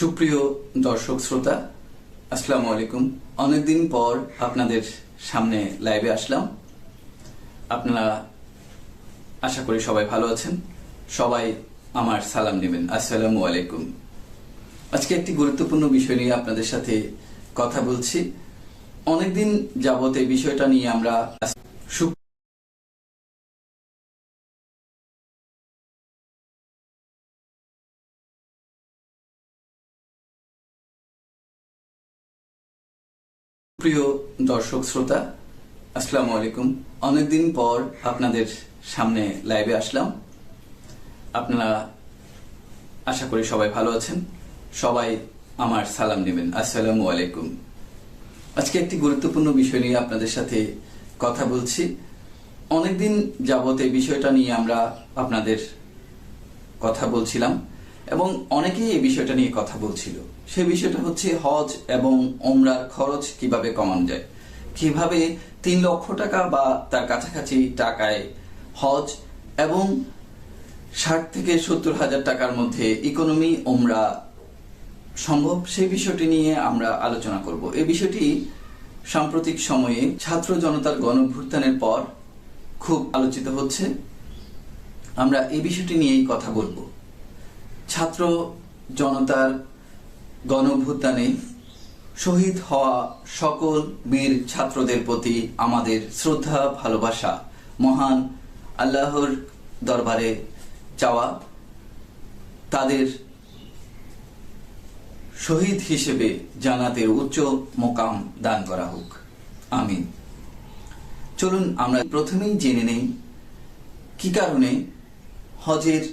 সুপ্রিয় দর্শক শ্রোতা, আসসালামু আলাইকুম। অনেকদিন পর আপনাদের সামনে লাইভে আসলাম। আপনারা আশা করি সবাই ভালো আছেন। সবাই আমার সালাম নেবেন। আসসালামু আলাইকুম। আজকে একটি গুরুত্বপূর্ণ বিষয় নিয়ে আপনাদের সাথে কথা বলছি। অনেকদিন যাবত এই বিষয়টা নিয়ে আমরা প্রিয় দর্শক শ্রোতা, আসসালামু আলাইকুম। অনেকদিন পর আপনাদের সামনে লাইভে আসলাম। আপনারা আশা করি সবাই ভালো আছেন। সবাই আমার সালাম নেবেন। আসসালামু আলাইকুম। আজকে একটি গুরুত্বপূর্ণ বিষয় নিয়ে আপনাদের সাথে কথা বলছি। অনেকদিন যাবত এই বিষয়টা নিয়ে আমরা আপনাদের কথা বলছিলাম। এবং অনেকেই এই বিষয়টা নিয়ে কথা বলছিল। সেই বিষয়টা হচ্ছে হজ এবং ওমরার খরচ কীভাবে কমানো যায়। কীভাবে তিন লক্ষ টাকা বা তার কাছাকাছি টাকায় হজ এবং ষাট থেকে সত্তর হাজার টাকার মধ্যে ইকোনমি ওমরা সম্ভব সেই বিষয়টি নিয়ে আমরা আলোচনা করব। এই বিষয়টি সাম্প্রতিক সময়ে ছাত্র জনতার গণভ্যুত্থানের পর খুব আলোচিত হচ্ছে। আমরা এই বিষয়টি নিয়েই কথা বলব। ছাত্র জনতার গণভ্যুত্থানে শহীদ হওয়া সকল বীর ছাত্রদের প্রতি আমাদের শ্রদ্ধা, ভালোবাসা, মহান আল্লাহর দরবারে চাওয়া তাদের শহীদ হিসেবে জানাতের উচ্চ মোকাম দান করা হোক। আমিন। চলুন আমরা প্রথমেই জেনে নেই কি কারণে হজের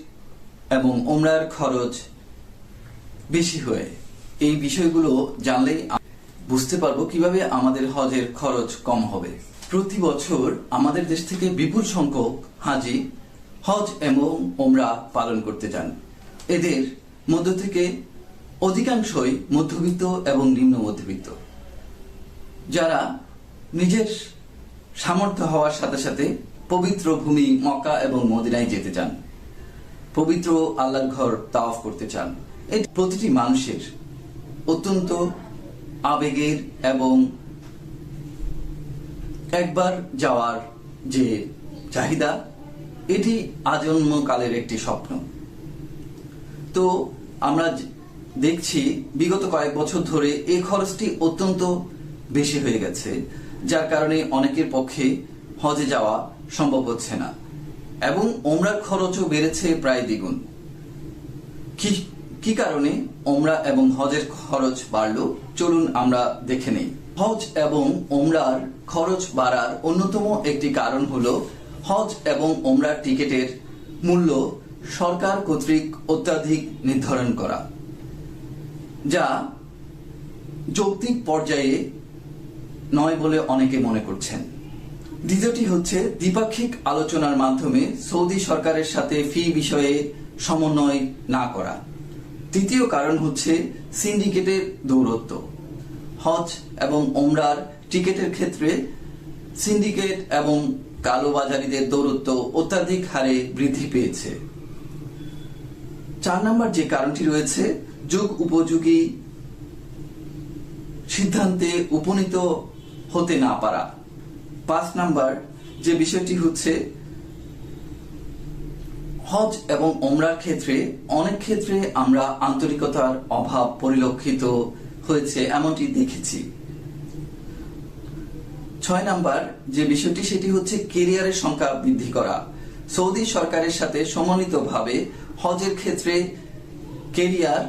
এবং ওমরার খরচ বেশি হয়ে। এই বিষয়গুলো জানলেই বুঝতে পারব কীভাবে আমাদের হজের খরচ কম হবে। প্রতি বছর আমাদের দেশ থেকে বিপুল সংখ্যক হাজি হজ এবং ওমরা পালন করতে যান। এদের মধ্য থেকে অধিকাংশই মধ্যবিত্ত এবং নিম্ন মধ্যবিত্ত। যারা নিজের সামর্থ্য হওয়ার সাথে সাথে পবিত্র ভূমি মক্কা এবং মদিনায় যেতে চান। পবিত্র আল্লাহর ঘর তাওয়াফ করতে চান। এই প্রতিটি মানুষের অত্যন্ত আবেগের এবং একবার যাওয়ার যে চাহিদা, এটি আজন্মকালের একটি স্বপ্ন। তো আমরা দেখছি, বিগত কয়েক বছর ধরে এই খরচটি অত্যন্ত বেশি হয়ে গেছে, যার কারণে অনেকের পক্ষে হজে যাওয়া সম্ভব হচ্ছে না। এবং ওমরার খরচও বেড়েছে প্রায় দ্বিগুণ। কি কারণে ওমরা এবং হজের খরচ বাড়লো? চলুন আমরা দেখে নেই। হজ এবং ওমরার খরচ বাড়ার অন্যতম একটি কারণ হলো, হজ এবং ওমরার টিকিটের মূল্য সরকার কর্তৃক অত্যাধিক নির্ধারণ করা, যা যৌক্তিক পর্যায়ে নয় বলে অনেকে মনে করছেন। দ্বিতীয়টি হচ্ছে দ্বিপাক্ষিক আলোচনার মাধ্যমে সৌদি সরকারের সাথে ফি বিষয়ে সমন্বয় না করা। তৃতীয় কারণ হচ্ছে সিন্ডিকেটের দৌরত্ব। হজ এবং ওমরার টিকেটের ক্ষেত্রে সিন্ডিকেট এবং কালোবাজারিদের দৌরত্ব অত্যাধিক হারে বৃদ্ধি পেয়েছে। চার নম্বর যে কারণটি রয়েছে, যুগ উপযোগী সিদ্ধান্তে উপনীত হতে না পারা। পাঁচ নাম্বার যে বিষয়টি হচ্ছে হজ এবং ওমরার ক্ষেত্রে, অনেক ক্ষেত্রে আমরা আন্তরিকতার অভাব পরিলক্ষিত হয়েছে, এমনটি দেখেছি। ছয় নাম্বার যে বিষয়টি, সেটি হচ্ছে কেরিয়ারের সংখ্যা বৃদ্ধি করা। সৌদি সরকারের সাথে সমন্বিতভাবে হজের ক্ষেত্রে কেরিয়ার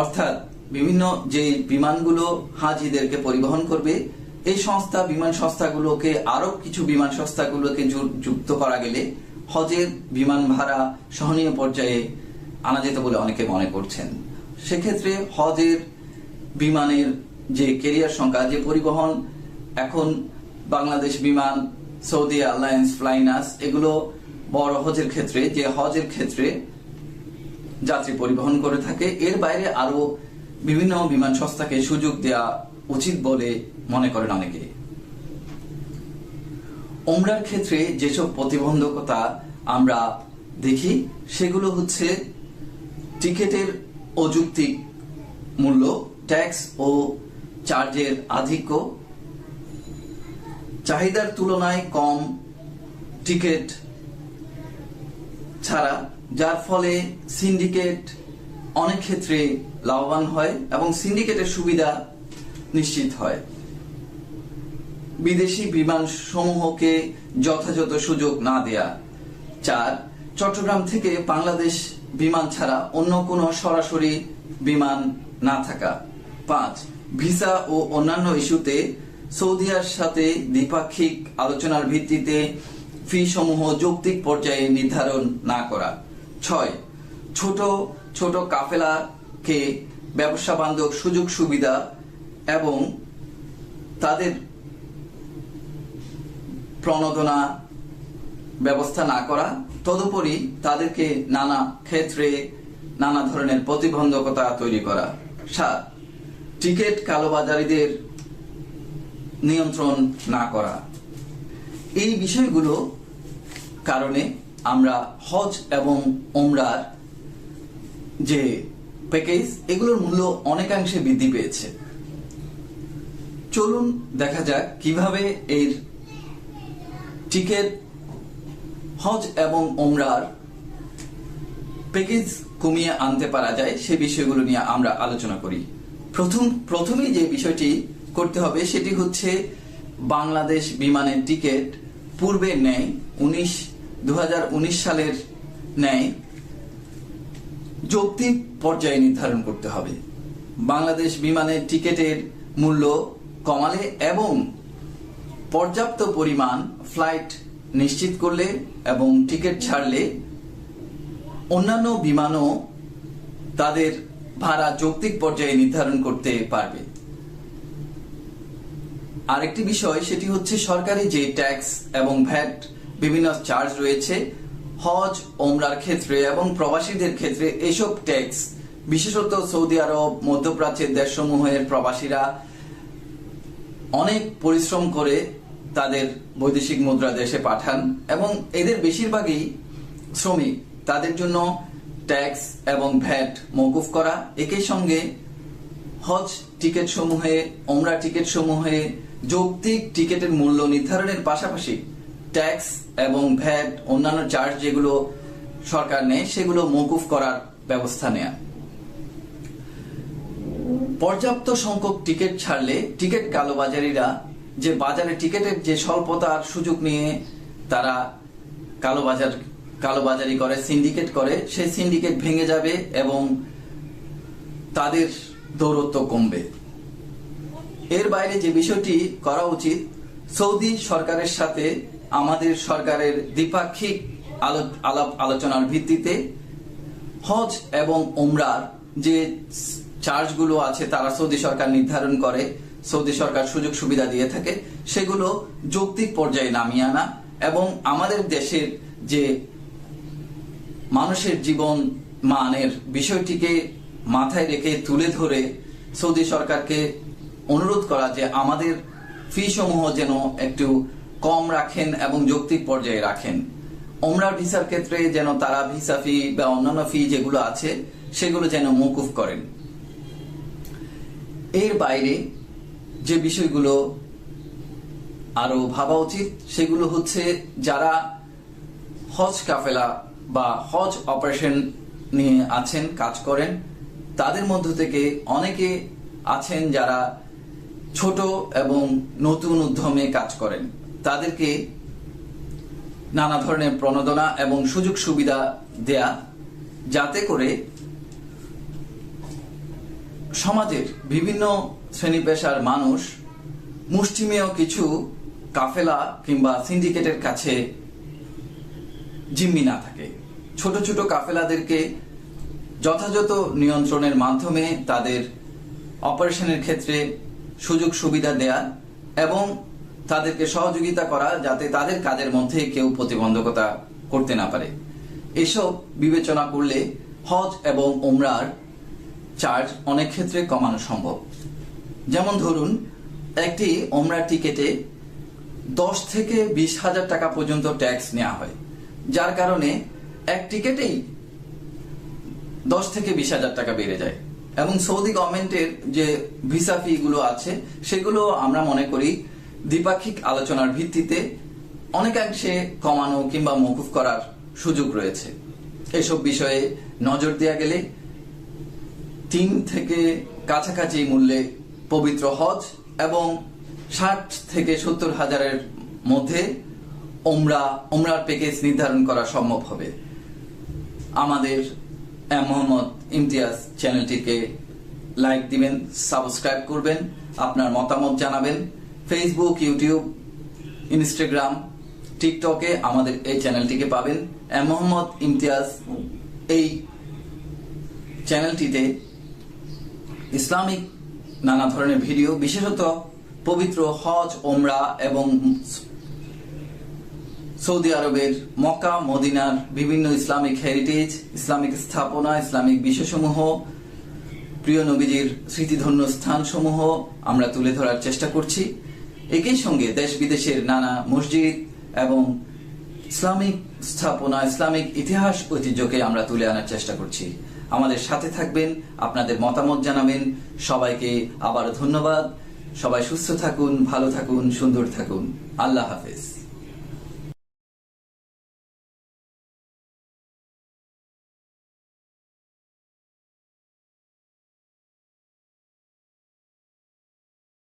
অর্থাৎ বিভিন্ন যে বিমানগুলো হাজিদেরকে পরিবহন করবে এই সংস্থা, বিমান সংস্থাগুলোকে আরও কিছু বিমান সংস্থাগুলোকে যুক্ত করা গেলে হজের বিমান ভাড়া সহনীয় পর্যায়ে আনা যেত বলে অনেকে মনে করছেন। সেক্ষেত্রে হজের বিমানের যে কেরিয়ার সংখ্যা, যে পরিবহন এখন বাংলাদেশ বিমান, সৌদি অ্যালায়েন্স ফ্লাইনাস এগুলো বড় হজের ক্ষেত্রে, যে হজের ক্ষেত্রে যাত্রী পরিবহন করে থাকে, এর বাইরে আরও বিভিন্ন বিমান সংস্থাকে সুযোগ দেওয়া উচিত বলে মনে করেন অনেকে। ওমরার ক্ষেত্রে যেসব প্রতিবন্ধকতা আমরা দেখি, সেগুলো হচ্ছে টিকেটের অযৌক্তিক মূল্য, ট্যাক্স ও চার্জের আধিক্য। চাহিদার তুলনায় কম টিকিট ছাড়া, যার ফলে সিন্ডিকেট অনেক ক্ষেত্রে লাভবান হয় এবং সিন্ডিকেটের সুবিধা নিশ্চিত হয়। বিদেশি বিমান সমূহকে যথাযথ সুযোগ না দেয়া। চার, চট্টগ্রাম থেকে বাংলাদেশ বিমান ছাড়া অন্য কোনো সরাসরি বিমান না থাকা। পাঁচ, ভিসা ও অন্যান্য ইস্যুতে সৌদিয়ার সাথে দ্বিপাক্ষিক আলোচনার ভিত্তিতে ফি সমূহ যৌক্তিক পর্যায়ে নির্ধারণ না করা। ছয়, ছোট ছোট কাফেলাকে ব্যবসা বান্ধব সুযোগ সুবিধা এবং তাদের প্রণোদনা ব্যবস্থা না করা, তদুপরি তাদেরকে নানা ক্ষেত্রে নানা ধরনের প্রতিবন্ধকতা তৈরি করা। সাত, টিকিট কালোবাজারিদের নিয়ন্ত্রণ না করা। এই বিষয়গুলো কারণে আমরা হজ এবং ওমরার যে প্যাকেজ এগুলোর মূল্য অনেকাংশে বৃদ্ধি পেয়েছে। চলুন দেখা যাক কীভাবে এর টিকিট হজ এবং ওমরার প্যাকেজ কমিয়ে আনতে পারা যায়, সে বিষয়গুলো নিয়ে আমরা আলোচনা করি। প্রথম, প্রথমেই যে বিষয়টি করতে হবে, সেটি হচ্ছে বাংলাদেশ বিমানের টিকিট পূর্বের ন্যায় উনিশ দু সালের ন্যায় যৌক্তিক পর্যায়ে নির্ধারণ করতে হবে। বাংলাদেশ বিমানের টিকিটের মূল্য কমালে এবং পর্যাপ্ত পরিমাণ ফ্লাইট নিশ্চিত করলে এবং টিকিট ছাড়লে অন্যান্য বিমানও তাদের ভাড়া যৌক্তিক পর্যায়ে নির্ধারণ করতে পারবে। আরেকটি বিষয়, সেটি হচ্ছে সরকারি যে ট্যাক্স এবং ভ্যাট বিভিন্ন চার্জ রয়েছে, হজ, ওমরার ক্ষেত্রে এবং প্রবাসীদের ক্ষেত্রে এসব ট্যাক্স, বিশেষত সৌদি আরব, মধ্যপ্রাচ্যের দেশসমূহের প্রবাসীরা অনেক পরিশ্রম করে তাদের বৈদেশিক মুদ্রা দেশে পাঠান এবং এদের বেশিরভাগই শ্রমিক। তাদের জন্য ট্যাক্স এবং ভ্যাট মৌকুফ করা। একই সঙ্গে হজ টিকিট সমূহে ওমরা টিকিট সমূহে যৌক্তিক টিকিটের মূল্য নির্ধারণের পাশাপাশি ট্যাক্স এবং ভ্যাট, অন্যান্য চার্জ যেগুলো সরকার নেয়, সেগুলো মৌকুফ করার ব্যবস্থা নেয়া। পর্যাপ্ত সংখ্যক টিকিট ছাড়লে টিকিট কালোবাজারিরা যে বাজারে টিকিটের যে স্বল্পতার সুযোগ নিয়ে তারা কালোবাজার, কালোবাজারি করে, সিন্ডিকেট করে, সেই সিন্ডিকেট ভেঙে যাবে এবং তাদের দৌরত্ব কমবে। এর বাইরে যে বিষয়টি করা উচিত, সৌদি সরকারের সাথে আমাদের সরকারের দ্বিপাক্ষিক আলো- আলাপ, আলোচনার ভিত্তিতে হজ এবং ওমরার যে চার্জগুলো আছে তারা সৌদি সরকার নির্ধারণ করে, সৌদি সরকার সুযোগ সুবিধা দিয়ে থাকে, সেগুলো যৌক্তিক পর্যায়ে নামিয়ে আনা এবং আমাদের দেশের যে মানুষের জীবন মানের বিষয়টিকে মাথায় রেখে তুলে ধরে সৌদি সরকারকে অনুরোধ করা যে আমাদের ফি সমূহ যেন একটু কম রাখেন এবং যৌক্তিক পর্যায়ে রাখেন। ওমরার ভিসার ক্ষেত্রে যেন তারা ভিসা ফি বা অন্যান্য ফি যেগুলো আছে, সেগুলো যেন মৌকুফ করেন। এর বাইরে যে বিষয়গুলো আরও ভাবা উচিত, সেগুলো হচ্ছে যারা হজ কাফেলা বা হজ অপারেশন নিয়ে আছেন, কাজ করেন, তাদের মধ্য থেকে অনেকে আছেন যারা ছোট এবং নতুন উদ্যমে কাজ করেন। তাদেরকে নানা ধরনের প্রণোদনা এবং সুযোগ সুবিধা দেয়া, যাতে করে সমাজের বিভিন্ন শ্রেণি পেশার মানুষ মুষ্টিমেয় কিছু কাফেলা কিংবা সিন্ডিকেটের কাছে জিম্মি না থাকে। ছোট ছোট কাফেলাদেরকে যথাযথ নিয়ন্ত্রণের মাধ্যমে তাদের অপারেশনের ক্ষেত্রে সুযোগ সুবিধা দেয়া এবং তাদেরকে সহযোগিতা করা যাতে তাদের কাজের মধ্যে কেউ প্রতিবন্ধকতা করতে না পারে। এসব বিবেচনা করলে হজ এবং ওমরার চার্জ অনেক ক্ষেত্রে কমানো সম্ভব। যেমন ধরুন, একটি ওমরা টিকেটে দশ থেকে বিশ হাজার টাকা পর্যন্ত ট্যাক্স নেওয়া হয়, যার কারণে এক টিকেটেই দশ থেকে বিশ হাজার টাকা বেড়ে যায়। এবং সৌদি গভর্নমেন্টের যে ভিসা ফি গুলো আছে, সেগুলো আমরা মনে করি দ্বিপাক্ষিক আলোচনার ভিত্তিতে অনেকাংশে কমানো কিংবা মকুফ করার সুযোগ রয়েছে। এসব বিষয়ে নজর দেওয়া গেলে তিন থেকে কাছাকাছি মূল্যে পবিত্র হজ এবং ষাট থেকে সত্তর হাজারের মধ্যে ওমরা, ওমরার প্যাকেজ নির্ধারণ করা সম্ভব হবে। আমাদের মোহাম্মদ ইমতিয়াজ চ্যানেলটিকে লাইক দিবেন, সাবস্ক্রাইব করবেন, আপনার মতামত জানাবেন। ফেসবুক ইউটিউব ইনস্টাগ্রাম টিকটকে আমাদের এই চ্যানেলটিকে পাবেন। মোহাম্মদ ইমতিয়াজ এই চ্যানেলটিতে ইসলামিক নানা ধরনের ভিডিও, বিশেষত পবিত্র হজ ওমরা এবং সৌদি আরবের মক্কা, মদিনার বিভিন্ন ইসলামিক হেরিটেজ ইসলামিক স্থাপনা, ইসলামিক বিষয়সমূহ প্রিয় নবীজির স্মৃতিধন্য স্থানসমূহ আমরা তুলে ধরার চেষ্টা করছি। একই সঙ্গে দেশ বিদেশের নানা মসজিদ এবং ইসলামিক স্থাপনা ইসলামিক ইতিহাস ঐতিহ্যকে আমরা তুলে আনার চেষ্টা করছি। আমাদের সাথে থাকবেন, আপনাদের মতামত জানাবেন। সবাইকে আবার ধন্যবাদ। সবাই সুস্থ থাকুন, ভালো থাকুন, সুন্দর থাকুন। আল্লাহ হাফেজ।